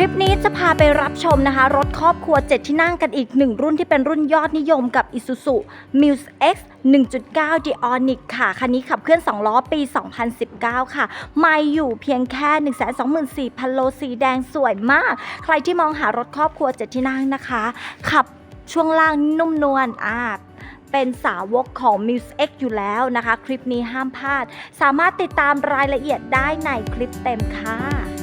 ลิปนี้จะพาไปรับชมนะคะ รถครอบครัว 7 ที่นั่งกันอีกหนึ่งรุ่นที่เป็นรุ่นยอดนิยมกับ Isuzu Muse X 1.9 Dionic ค่ะ คันนี้ขับเคลื่อน 2 ล้อปี 2019 ค่ะ ไม่อยู่เพียงแค่ 124,000 โลสีแดงสวยมาก ใครที่มองหารถครอบครัว 7 ที่นั่งนะคะ ขับช่วงล่างนุ่มนวลอ่าเป็นสาวกของ Muse X อยู่แล้วนะคะ คลิปนี้ห้ามพลาด สามารถติดตามรายละเอียดได้ในคลิปเต็มค่ะ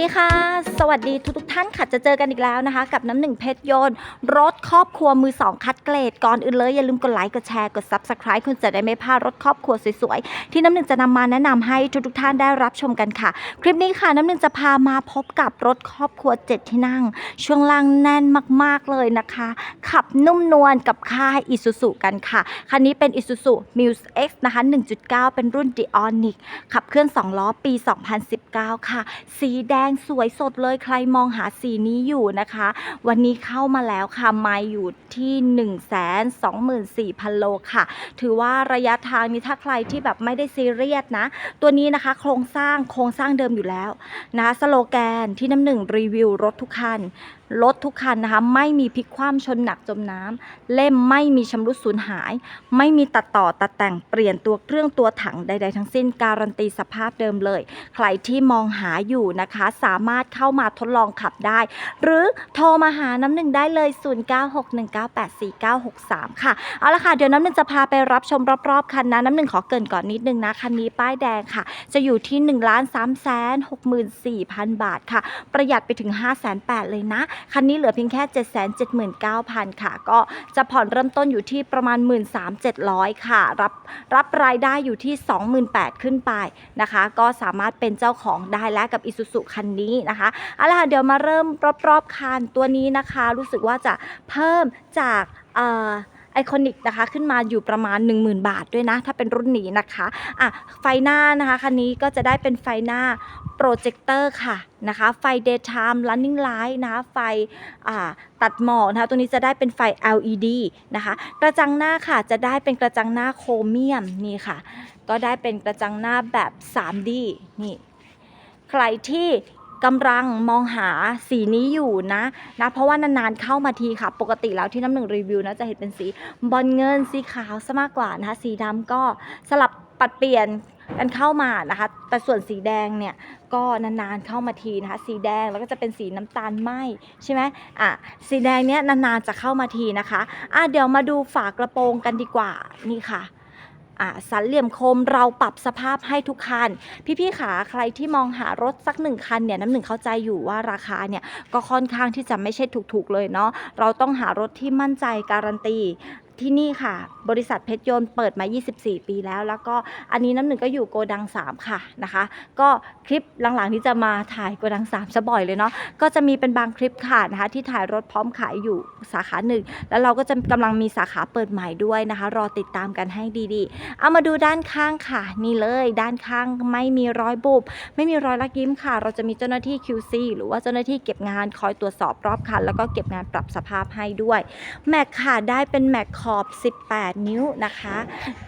ดีค่ะ สวัสดีทุกทุกท่านค่ะจะเจอกันอีกแล้วนะคะ กับน้ำหนึ่งเพชรยนต์ รถครอบครัวมือสองคัดเกรด ก่อนอื่นเลย อย่าลืมกดไลค์กดแชร์กด Subscribe คุณจะได้ไม่พลาดรถครอบครัวสวยๆ ที่น้ำหนึ่งจะนำมาแนะนำให้ทุกทุกท่านได้รับชมกันค่ะ คลิปนี้ค่ะน้ำหนึ่งจะพามาพบกับรถครอบครัว 7 ที่นั่ง ช่วงล่างแน่นมากๆเลยนะคะ ขับนุ่มนวลกับค่าย Isuzu กันค่ะ คันนี้เป็น Isuzu Muse X นะคะ 1.9 เป็นรุ่น Dionic ขับเคลื่อน 2 ล้อปี 2019 ค่ะ สีแดงสวยสดเลยใครมองหาสีนี้อยู่นะคะ วันนี้เข้ามาแล้วค่ะไม่อยู่ที่ 1 2 4 0 0 0 โลค่ะ ถือว่าระยะทางนี้ถ้าใครที่แบบไม่ได้ซีเรียสนะ ตัวนี้นะคะโครงสร้างโครงสร้างเดิมอยู่แล้วนะสโลแกนที่น้ำหนึ่งรีวิวรถทุกคัน รถทุกคันนะคะ ไม่มีพลิกคว่ำชนหนักจมน้ำเล่มไม่มีชำรุดสูญหาย ไม่มีตัดต่อตัดแต่งเปลี่ยนตัวเครื่องตัวถังใด ๆ ทั้งสิ้นการันตีสภาพเดิมเลย ใครที่มองหาอยู่นะคะ สามารถเข้ามาทดลองขับได้ หรือโทรมาหาน้ำหนึ่งได้เลย 0961984963 ค่ะ เอาละค่ะ เดี๋ยวน้ำหนึ่งจะพาไปรับชมรอบๆคันนะน้ำหนึ่งขอเกินก่อนนิดนึงนะ คันนี้ป้ายแดงค่ะ จะอยู่ที่ 1 3 6 4 0 0 0 บาทค่ะ ประหยัดไปถึง 5 8 0 0 0เลยนะคันนี้เหลือเพียงแค่ 779,000 ค่ะ ก็จะผ่อนเริ่มต้นอยู่ที่ประมาณ 13,700 ค่ะ รับรับรายได้อยู่ที่ 28,000 ขึ้นไปนะคะ ก็สามารถเป็นเจ้าของได้แล้วกับ Isuzu คันนี้นะคะเอาล่ะค่ะเดี๋ยวมาเริ่มรอบๆคันตัวนี้นะคะ รู้สึกว่าจะเพิ่มจากเอ่อ ไอคอนิกนะคะขึ้นมาอยู่ประมาณ 10,000 บาทด้วยนะ ถ้าเป็นรุ่นนี้นะคะอะไฟหน้านะคะคันนี้ก็จะได้เป็นไฟหน้าโปรเจคเตอร์ค่ะนะคะไฟ daytime running light นะคะไฟอ่าตัดหมอกนะคะตัวนี้จะได้เป็นไฟ LED นะคะกระจังหน้าค่ะจะได้เป็นกระจังหน้าโครเมียมนี่ค่ะ ก็ได้เป็นกระจังหน้าแบบ 3D นี่ใครที่ กำลังมองหาสีนี้อยู่นะนะ เพราะว่านานๆเข้ามาทีค่ะ ปกติแล้วที่น้ำหนึ่งรีวิวนะจะเห็นเป็นสีบอลเงินสีขาวซะมากกว่านะคะ สีดำก็สลับปัดเปลี่ยนกันเข้ามานะคะ แต่ส่วนสีแดงเนี่ยก็นานๆเข้ามาทีนะคะ สีแดงแล้วก็จะเป็นสีน้ำตาลไหมใช่ไหมอะสีแดงเนี้ยนานๆจะเข้ามาทีนะคะอะเดี๋ยวมาดูฝากระโปรงกันดีกว่านี่ค่ะ สันเหลี่ยมคมเราปรับสภาพให้ทุกคัน พี่ๆขาใครที่มองหารถสักหนึ่งคันเนี่ยน้ำหนึ่งเข้าใจอยู่ว่าราคาเนี่ยก็ค่อนข้างที่จะไม่ใช่ถูกๆเลยเนาะเราต้องหารถที่มั่นใจการันตี ที่นี่ค่ะ บริษัทเพชรยนต์เปิดมา 24 ปีแล้ว แล้วก็อันนี้น้ำหนึ่งก็อยู่โกดัง 3 ค่ะนะคะ ก็คลิปหลังๆที่จะมาถ่ายโกดัง3ซะบ่อยเลยเนาะก็จะมีเป็นบางคลิปค่ะนะคะที่ถ่ายรถพร้อมขายอยู่สาขาหนึ่งแล้วเราก็จะกำลังมีสาขาเปิดใหม่ด้วยนะคะ รอติดตามกันให้ดีๆ เอามาดูด้านข้างค่ะ นี่เลยด้านข้างไม่มีรอยบุบไม่มีรอยลักยิ้มค่ะ เราจะมีเจ้าหน้าที่ QC หรือว่าเจ้าหน้าที่เก็บงานคอยตรวจสอบรอบคันแล้วก็เก็บงานปรับสภาพให้ด้วยแม็กค่ะได้เป็นแม็กขออบ 18 นิ้วนะคะ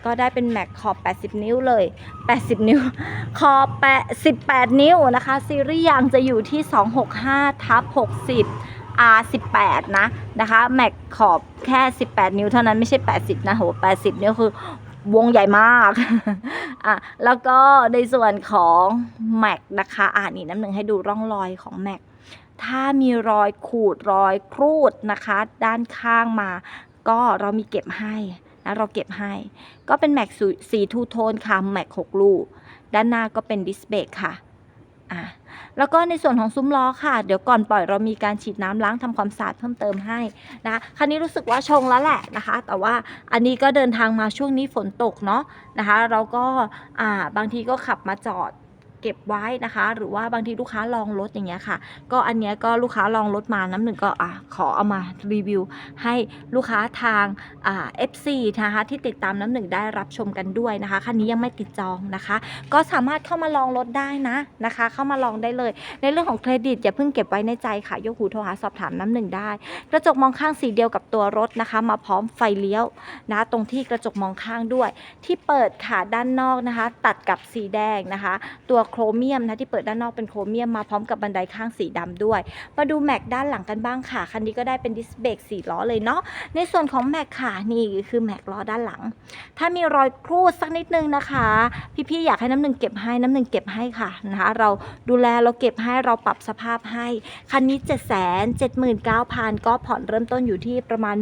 ก็ได้เป็นแม็กขอบ 80 นิ้วเลย 80 นิ้ว ขอบ8 18 นิ้วนะคะ ซีรีส์ยางจะอยู่ที่ 265ทับ60 R18 นะนะคะแม็กขอบแค่ 18 นิ้วเท่านั้นไม่ใช่ 80 นะโห80 นิ้วคือวงใหญ่มากอะแล้วก็ในส่วนของแม็กนะคะอ่านี่น้ำหนึ่งให้ดูร่องรอยของแม็กถ้ามีรอยขูดรอยครูดนะคะ ด้านข้างมา ก็เรามีเก็บให้นะเราเก็บให้ ก็เป็นแม็กสีสีทูโทนค่ะแม็ก6ลูก ด้านหน้าก็เป็นดิสเบรกค่ะอะ แล้วก็ในส่วนของซุ้มล้อค่ะ เดี๋ยวก่อนปล่อยเรามีการฉีดน้ำล้างทำความสะอาดเพิ่มเติมให้นะคะคันนี้รู้สึกว่าชงแล้วแหละนะคะ แต่ว่าอันนี้ก็เดินทางมาช่วงนี้ฝนตกเนาะนะคะ เราก็อ่าบางทีก็ขับมาจอด เก็บไว้นะคะ หรือว่าบางทีลูกค้าลองรถอย่างเงี้ยค่ะ ก็อันเนี้ยก็ลูกค้าลองรถมาน้ำหนึ่งก็อะขอเอามารีวิว ให้ลูกค้าทางอ่า FC นะคะที่ติดตามน้ำหนึ่งได้รับชมกันด้วยนะคะคันนี้ยังไม่ติดจองนะคะ ก็สามารถเข้ามาลองรถได้นะนะคะ เข้ามาลองได้เลย ในเรื่องของเครดิตอย่าเพิ่งเก็บไว้ในใจค่ะยกหูโทรหาสอบถามน้ำหนึ่งได้ กระจกมองข้างสีเดียวกับตัวรถนะคะ มาพร้อมไฟเลี้ยวนะตรงที่กระจกมองข้างด้วย ที่เปิดขาด้านนอกนะคะ ตัดกับสีแดงนะคะ ตัวโครเมียมนะที่เปิดด้านนอกเป็นโครเมียมมาพร้อมกับบันไดข้างสีดำด้วย มาดูแม็กด้านหลังกันบ้างค่ะ คันนี้ก็ได้เป็นดิสเบรกสีล้อเลยเนาะ ในส่วนของแม็กค่ะนี่คือแม็กล้อด้านหลัง ถ้ามีรอยครูดสักนิดนึงนะคะ พี่ๆอยากให้น้ำหนึ่งเก็บให้น้ำหนึ่งเก็บให้ค่ะนะคะเราดูแลเราเก็บให้เราปรับสภาพให้ คันนี้ 7 7 9 0 0 0 ก็ผ่อนเริ่มต้นอยู่ที่ประมาณ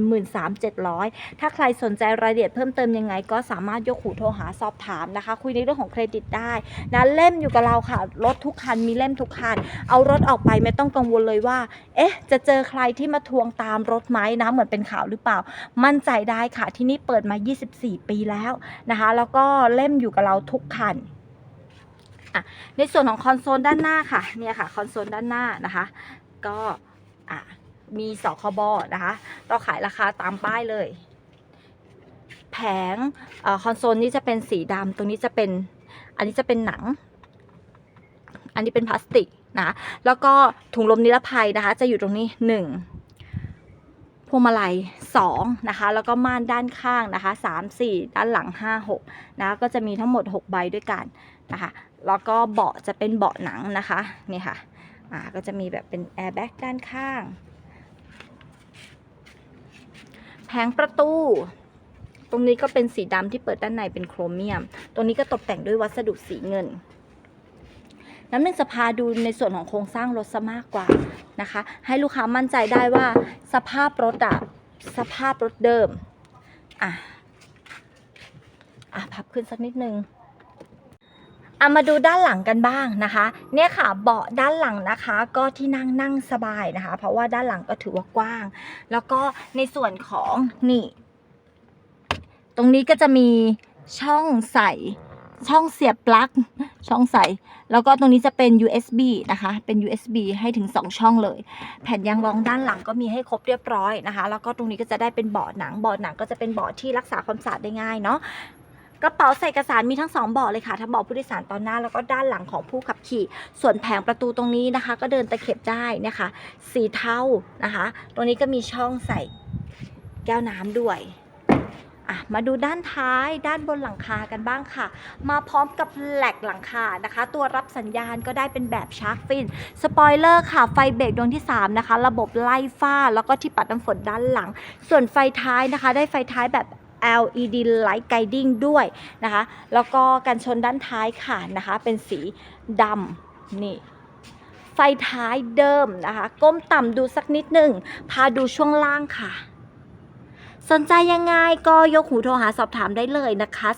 13,700 ถ้าใครสนใจรายละเอียดเพิ่มเติมยังไง ก็สามารถยกหูโทรหาสอบถามนะคะ คุยในเรื่องของเครดิตได้นะเล่มอยู่กับกับเราค่ะ รถทุกคันมีเล่มทุกคัน เอารถออกไปไม่ต้องกังวลเลยว่า เอ๊ะ จะเจอใครที่มาทวงตามรถไหมนะเหมือนเป็นข่าวหรือเปล่า มั่นใจได้ค่ะที่นี่เปิดมา 24 ปีแล้วนะคะ แล้วก็เล่มอยู่กับเราทุกคันอะในส่วนของคอนโซลด้านหน้าค่ะเนี่ยค่ะคอนโซลด้านหน้านะคะ ก็อะมีสคบนะคะ เราขายราคาตามป้ายเลย แผงอคอนโซลนี้จะเป็นสีดำตรงนี้จะเป็นอันนี้จะเป็นหนัง อันนี้เป็นพลาสติกนะ แล้วก็ถุงลมนิรภัยนะคะ จะอยู่ตรงนี้หนึ่งพวงมาลัยสองนะคะ แล้วก็ม่านด้านข้างนะคะสามสี่ด้านหลังห้าหกนะ ก็จะมีทั้งหมดหกใบด้วยกันนะคะ แล้วก็เบาะจะเป็นเบาะหนังนะคะ นี่ค่ะ อ่า ก็จะมีแบบเป็นแอร์แบ็กด้านข้าง แผงประตูตรงนี้ก็เป็นสีดำที่เปิดด้านในเป็นโครเมียม ตรงนี้ก็ตกแต่งด้วยวัสดุสีเงิน น้ำหนึ่งจะพาดูในส่วนของโครงสร้างรถซะมากกว่านะคะ ให้ลูกค้ามั่นใจได้ว่าสภาพรถอะสภาพรถเดิมอะอะพับขึ้นสักนิดนึงเอามาดูด้านหลังกันบ้างนะคะ เนี่ยค่ะเบาะด้านหลังนะคะ ก็ที่นั่งนั่งสบายนะคะ เพราะว่าด้านหลังก็ถือว่ากว้าง แล้วก็ในส่วนของนี่ ตรงนี้ก็จะมีช่องใส่ ช่องเสียบปลั๊กช่องใส่ แล้วก็ตรงนี้จะเป็น USB นะคะ เป็น USB ให้ถึง 2 ช่องเลย แผ่นยางรองด้านหลังก็มีให้ครบเรียบร้อยนะคะ แล้วก็ตรงนี้ก็จะได้เป็นเบาะหนังเบาะหนังก็จะเป็นเบาะที่รักษาความสะอาดได้ง่ายเนาะกระเป๋าใส่เอกสารมีทั้งสองเบาะเลยค่ะ ทั้งเบาะผู้โดยสารตอนหน้าแล้วก็ด้านหลังของผู้ขับขี่ ส่วนแผงประตูตรงนี้นะคะ ก็เดินตะเข็บได้นะคะ สีเทานะคะ ตรงนี้ก็มีช่องใส่แก้วน้ำด้วย อะมาดูด้านท้ายด้านบนหลังคากันบ้างค่ะ มาพร้อมกับแหลกหลังคานะคะ ตัวรับสัญญาณก็ได้เป็นแบบชาร์กฟินสปอยเลอร์ค่ะ ไฟเบรกดวงที่ 3 นะคะ ระบบไล่ฝ้าแล้วก็ที่ปัดน้ำฝนด้านหลัง ส่วนไฟท้ายนะคะ ได้ไฟท้ายแบบ LED Light Guiding ด้วยนะคะ แล้วก็กันชนด้านท้ายค่ะนะคะ เป็นสีดำนี่ไฟท้ายเดิมนะคะ ก้มต่ำดูสักนิดหนึ่งพาดูช่วงล่างค่ะ สนใจยังไงก็ยกหูโทรหาสอบถามได้เลยนะคะ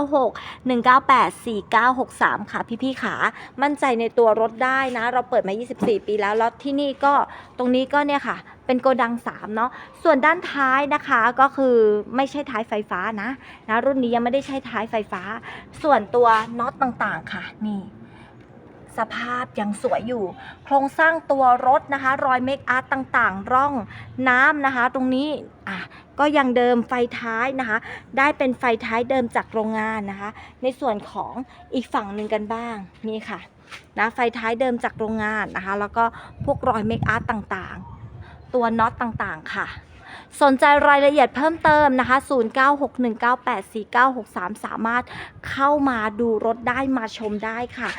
096 198 4963 ค่ะ พี่ๆขามั่นใจในตัวรถได้นะ เราเปิดมา 24 ปีแล้วแล้วที่นี่ก็ตรงนี้ก็เนี่ยค่ะ เป็นโกดัง 3 เนาะส่วนด้านท้ายนะคะก็คือไม่ใช่ท้ายไฟฟ้านะนะ รุ่นนี้ยังไม่ได้ใช้ท้ายไฟฟ้า ส่วนตัวน็อตต่างๆค่ะนี่ สภาพยังสวยอยู่ โครงสร้างตัวรถนะคะ รอยเมคอาร์ตต่างๆ ร่องน้ำนะคะ ตรงนี้อะก็ยังเดิมไฟท้ายนะคะ ได้เป็นไฟท้ายเดิมจากโรงงานนะคะ ในส่วนของอีกฝั่งหนึ่งกันบ้างนี่ค่ะนะไฟท้ายเดิมจากโรงงานนะคะ แล้วก็พวกรอยเมคอาร์ตต่างๆ ตัวน็อตต่างๆค่ะ สนใจรายละเอียดเพิ่มเติมนะคะ 0961984963 สามารถเข้ามาดูรถได้มาชมได้ค่ะ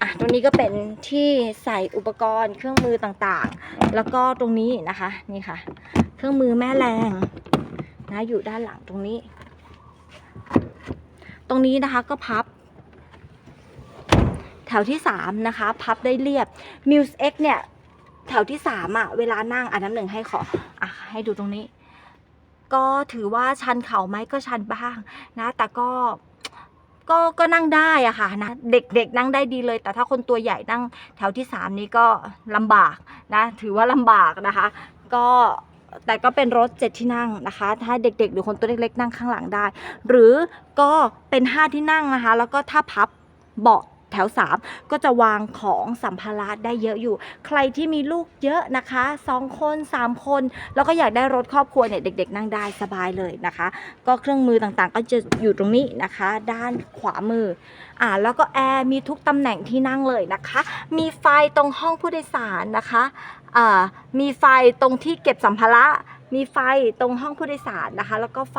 อะ ตรงนี้ก็เป็นที่ใส่อุปกรณ์เครื่องมือต่างๆ แล้วก็ตรงนี้นะคะนี่ค่ะ เครื่องมือแม่แรงนะอยู่ด้านหลังตรงนี้ ตรงนี้นะคะก็พับ แถวที่สามนะคะ พับได้เรียบ Muse X เนี่ย แถวที่สามอะเวลานั่งอะน้ำหนึ่งให้ขออะให้ดูตรงนี้ ก็ถือว่าชันเข่าไหมก็ชันบ้างนะ แต่ก็ก็ก็นั่งได้อะค่ะนะเด็กๆนั่งได้ดีเลย แต่ถ้าคนตัวใหญ่นั่งแถวที่สามนี้ก็ลำบากนะถือว่าลำบากนะคะ ก็แต่ก็เป็นรถเจ็ดที่นั่งนะคะ ถ้าเด็กๆ หรือคนตัวเล็กๆ นั่งข้างหลังได้ หรือก็เป็นห้าที่นั่งนะคะ แล้วก็ถ้าพับเบาะ แถว 3 ก็จะวางของสัมภาระได้เยอะอยู่ ใครที่มีลูกเยอะนะคะ 2 คน 3 คน แล้วก็อยากได้รถครอบครัวเนี่ยเด็ก ๆ นั่งได้สบายเลยนะคะ ก็เครื่องมือต่างๆ ก็จะอยู่ตรงนี้นะคะ ด้านขวามืออ่าแล้วก็แอร์มีทุกตำแหน่งที่นั่งเลยนะคะ มีไฟตรงห้องผู้โดยสารนะคะอ่ามีไฟตรงที่เก็บสัมภาระมีไฟตรงห้องผู้โดยสารนะคะ แล้วก็ไฟ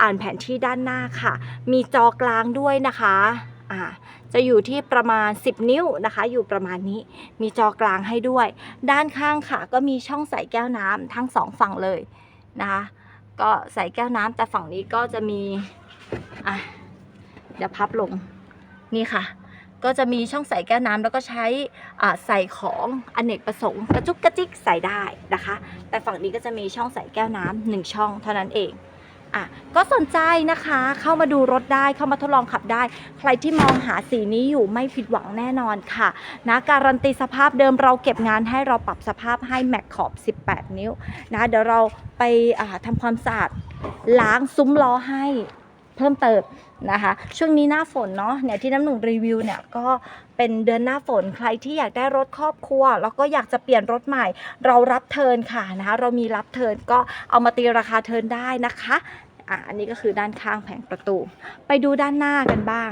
อ่านแผนที่ด้านหน้าค่ะ มีจอกลางด้วยนะคะอ่า จะอยู่ที่ประมาณ 10 นิ้วนะคะ อยู่ประมาณนี้มีจอกลางให้ด้วย ด้านข้างค่ะ ก็มีช่องใส่แก้วน้ำทั้งสองฝั่งเลยนะคะก็ใส่แก้วน้ำแต่ฝั่งนี้ก็จะมีอะเดี๋ยวพับลงนี่ค่ะ ก็จะมีช่องใส่แก้วน้ำแล้วก็ใช้อ่าใส่ของอเนกประสงค์กระจุกกระจิกใส่ได้นะคะ แต่ฝั่งนี้ก็จะมีช่องใส่แก้วน้ำหนึ่งช่องเท่านั้นเอง อะก็สนใจนะคะ เข้ามาดูรถได้เข้ามาทดลองขับได้ ใครที่มองหาสีนี้อยู่ไม่ผิดหวังแน่นอนค่ะนะการันตีสภาพเดิมเราเก็บงานให้เราปรับสภาพให้แม็กขอบ 18 นิ้วนะเดี๋ยวเราไปาทำความสะอาดล้างซุ้มล้อให้เพิ่มเติมนะคะ ช่วงนี้หน้าฝนเนาะเนี่ยที่น้ำหนึ่งรีวิวเนี่ยก็เป็นเดือนหน้าฝนใครที่อยากได้รถครอบครัว แล้วก็อยากจะเปลี่ยนรถใหม่ เรารับเทินค่ะนะคะเรามีรับเทินก็เอามาตีราคาเทินได้นะคะ อะอันนี้ก็คือด้านข้างแผงประตู ไปดูด้านหน้ากันบ้าง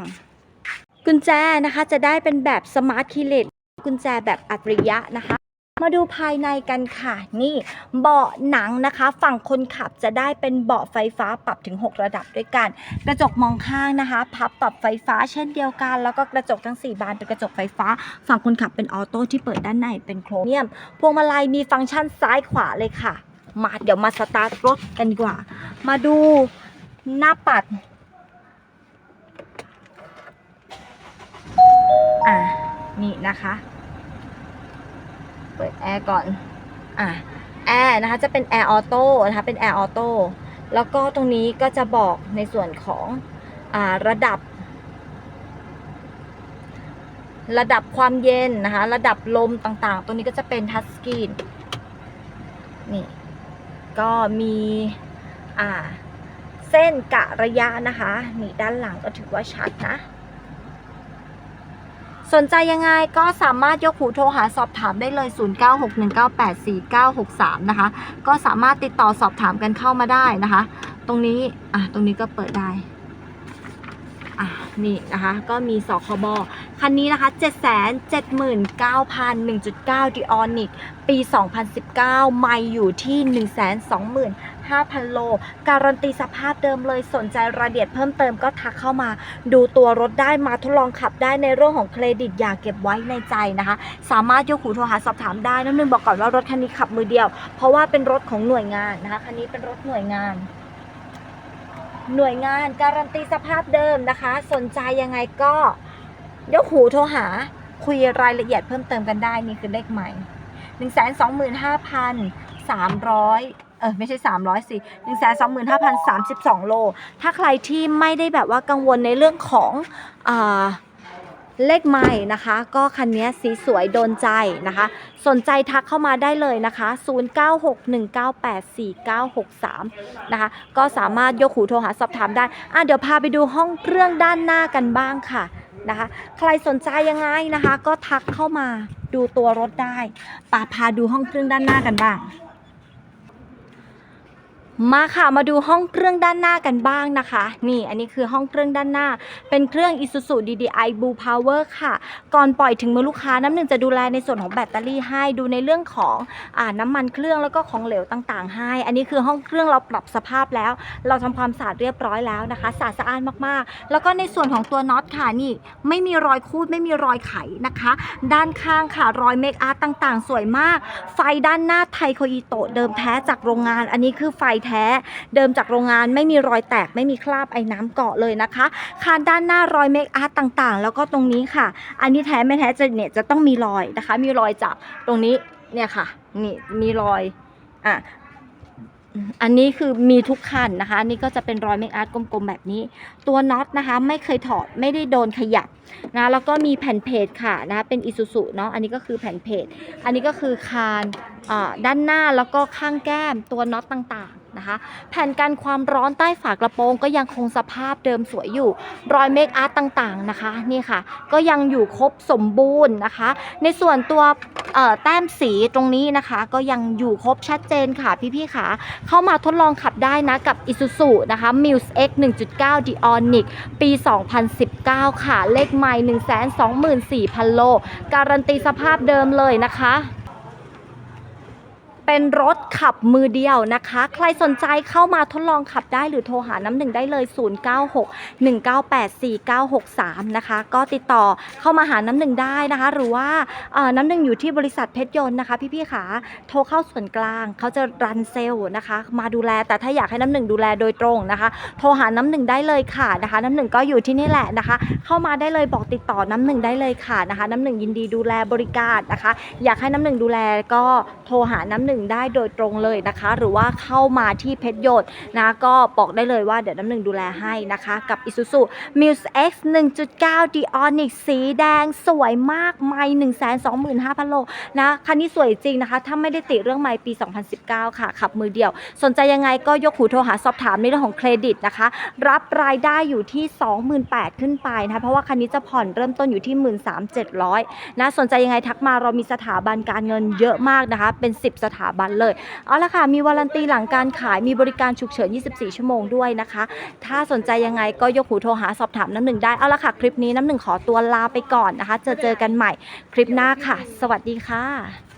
กุญแจนะคะจะได้เป็นแบบสมาร์ทคีย์เลตกุญแจแบบอัจฉริยะนะคะ มาดูภายในกันค่ะ นี่เบาะหนังนะคะ ฝั่งคนขับจะได้เป็นเบาะไฟฟ้าปรับถึง 6 ระดับด้วยกัน กระจกมองข้างนะคะ พับปรับไฟฟ้าเช่นเดียวกัน แล้วก็กระจกทั้ง 4 บานเป็นกระจกไฟฟ้า ฝั่งคนขับเป็นออโต้ที่เปิดด้านในเป็นโครเมียม พวงมาลัยมีฟังก์ชันซ้ายขวาเลยค่ะ มาเดี๋ยวมาสตาร์ทรถกันดีกว่า มาดูหน้าปัด อ่านี่นะคะ เปิดแอร์ก่อน อะ แอร์นะคะ จะเป็นแอร์ออโต้นะคะ เป็นแอร์ออโต้แล้วก็ตรงนี้ก็จะบอกในส่วนของอ่าระดับ ระดับความเย็นนะคะ ระดับลมต่างๆ ตรงนี้ก็จะเป็นทัชสกรีน ก็มีอ่าเส้นกะระยะนะคะนี่ด้านหลังก็ถือว่าชัดนะสนใจยังไงก็สามารถยกหูโทรหาสอบถามได้เลย 0961984963 นะคะ ก็สามารถติดต่อสอบถามกันเข้ามาได้นะคะ ตรงนี้ อะ ตรงนี้ก็เปิดได้ นี่นะคะ ก็มีสคบคันนี้นะคะ 7 7 9 0 0 1.9 d i o n i c ปี 2019 ไม่อยู่ที่ 125,000 โล การันตีสภาพเดิมเลยสนใจรายละเอียดเพิ่มเติมก็ทักเข้ามา ดูตัวรถได้มาทดลองขับได้ในเรื่องของเครดิตอย่าเก็บไว้ในใจนะคะ สามารถยกหูโทรหาสอบถามได้น้ำหนึ่งบอกก่อนว่ารถคันนี้ขับมือเดียว เพราะว่าเป็นรถของหน่วยงานนะคะ คันนี้เป็นรถหน่วยงาน หน่วยงานการันตีสภาพเดิมนะคะ สนใจยังไงก็ยกหูโทรหาคุยรายละเอียดเพิ่มเติมกันได้นี่คือเลขใหม่ 1 2 5 3 0 0 เออไม่ใช่ 300สิ1 2 5 0 3 2 โล ถ้าใครที่ไม่ได้แบบว่ากังวลในเรื่องของอา เลขใหม่นะคะ ก็คันนี้สีสวยโดนใจนะคะ สนใจทักเข้ามาได้เลยนะคะ 0961984963 นะคะ ก็สามารถยกหูโทรหาสอบถามได้อะเดี๋ยวพาไปดูห้องเครื่องด้านหน้ากันบ้างค่ะนะคะ ใครสนใจยังไงนะคะ ก็ทักเข้ามาดูตัวรถได้ปาพาดูห้องเครื่องด้านหน้ากันบ้าง มาค่ะมาดูห้องเครื่องด้านหน้ากันบ้างนะคะ นี่อันนี้คือห้องเครื่องด้านหน้า เป็นเครื่อง Isuzu DDI Blue Power ค่ะ ก่อนปล่อยถึงมือลูกค้าน้ำหนึ่งจะดูแลในส่วนของแบตเตอรี่ให้ดูในเรื่องของอน้ำมันเครื่องแล้วก็ของเหลวต่างๆ ให้ อันนี้คือห้องเครื่องเราปรับสภาพแล้ว เราทำความสะอาดเรียบร้อยแล้วนะคะสะอาดสะอ้านมากๆ แล้วก็ในส่วนของตัวน็อตค่ะนี่ ไม่มีรอยคูดไม่มีรอยไขนะคะ ด้านข้างค่ะรอยเมคอาร์ตต่างๆ สวยมาก ไฟด้านหน้าไทโคอิโตเดิมแท้จากโรงงาน อันนี้คือไฟแท้ เดิมจากโรงงานไม่มีรอยแตกไม่มีคราบไอ้น้ำเกาะเลยนะคะคานด้านหน้ารอยเมคอาร์ตต่างๆ แล้วก็ตรงนี้ค่ะ อันนี้แท้ไม่แท้จะเนี่ยจะต้องมีรอยนะคะ มีรอยจากตรงนี้เนี่ยค่ะนี่มีรอยอะอันนี้คือมีทุกคันนะคะ อันนี่ก็จะเป็นรอยเมคอาร์ตกลมๆแบบนี้ ตัวน็อตนะคะ ไม่เคยถอดไม่ได้โดนขยับนะแล้วก็มีแผ่นเพจค่ะนะะเป็นอิซูซุเนาะอันนี้ก็คือแผ่นเพจอันนี้ก็คือคานด้านหน้าแล้วก็ข้างแก้มตัวน็อตต่างๆ นะคะ แผ่นกันความร้อนใต้ฝากระโปรงก็ยังคงสภาพเดิมสวยอยู่ รอยเมคอาร์ตต่างๆนะคะนี่ค่ะ ก็ยังอยู่ครบสมบูรณ์นะคะ ในส่วนตัวแต้มสีตรงนี้นะคะ ก็ยังอยู่ครบชัดเจนค่ะพี่ๆค่ะ เข้ามาทดลองขับได้นะกับ Isuzu นะคะ Muse X 1.9 Dionic ปี 2019 ค่ะ เลขใหม่124,000 โล การันตีสภาพเดิมเลยนะคะ เป็นรถขับมือเดียวนะคะ ใครสนใจเข้ามาทดลองขับได้หรือโทรหาน้ำหนึ่งได้เลย 0961984963 นะคะ ก็ติดต่อเข้ามาหาน้ำหนึ่งได้นะคะ หรือว่าน้ำหนึ่งอยู่ที่บริษัทเพชรยนต์นะคะ พี่ๆค่ะโทรเข้าส่วนกลางเขาจะรันเซลล์นะคะ มาดูแลแต่ถ้าอยากให้น้ำหนึ่งดูแลโดยตรงนะคะ โทรหาน้ำหนึ่งได้เลยค่ะนะคะ น้ำหนึ่งก็อยู่ที่นี่แหละนะคะ เข้ามาได้เลยบอกติดต่อน้ำหนึ่งได้เลยค่ะนะคะ น้ำหนึ่งยินดีดูแลบริการนะคะ อยากให้น้ำหนึ่งดูแลก็โทรหาน้ำหนึ่งได้โดยตรงเลยนะคะ หรือว่าเข้ามาที่เพชรยนต์นะก็บอกได้เลยว่าเดี๋ยวน้ำหนึ่งดูแลให้นะคะ กับ Isuzu Muse X 1.9 Dionic สีแดงสวยมากไม่ 125,000 โลนะคันนี้สวยจริงนะคะ ถ้าไม่ได้ติเรื่องไม่ปี 2019 ค่ะ ขับมือเดียว สนใจยังไงก็ยกหูโทรหาสอบถามในเรื่องของเครดิตนะคะ รับรายได้อยู่ที่ 28,000 ขึ้นไปนะคะ เพราะว่าคันนี้จะผ่อนเริ่มต้นอยู่ที่ 13,700นะสนใจยังไงทักมาเรามีสถาบันการเงินเยอะมากนะคะ เป็น 10 สถาาบันเลย เอาละค่ะ มีวารันตีหลังการขาย มีบริการฉุกเฉิน 24 ชั่วโมงด้วยนะคะ ถ้าสนใจยังไงก็ยกหูโทรหาสอบถามน้ำหนึ่งได้ เอาละค่ะ คลิปนี้น้ำหนึ่งขอตัวลาไปก่อนนะคะ เจอเจอกันใหม่คลิปหน้าค่ะ สวัสดีค่ะ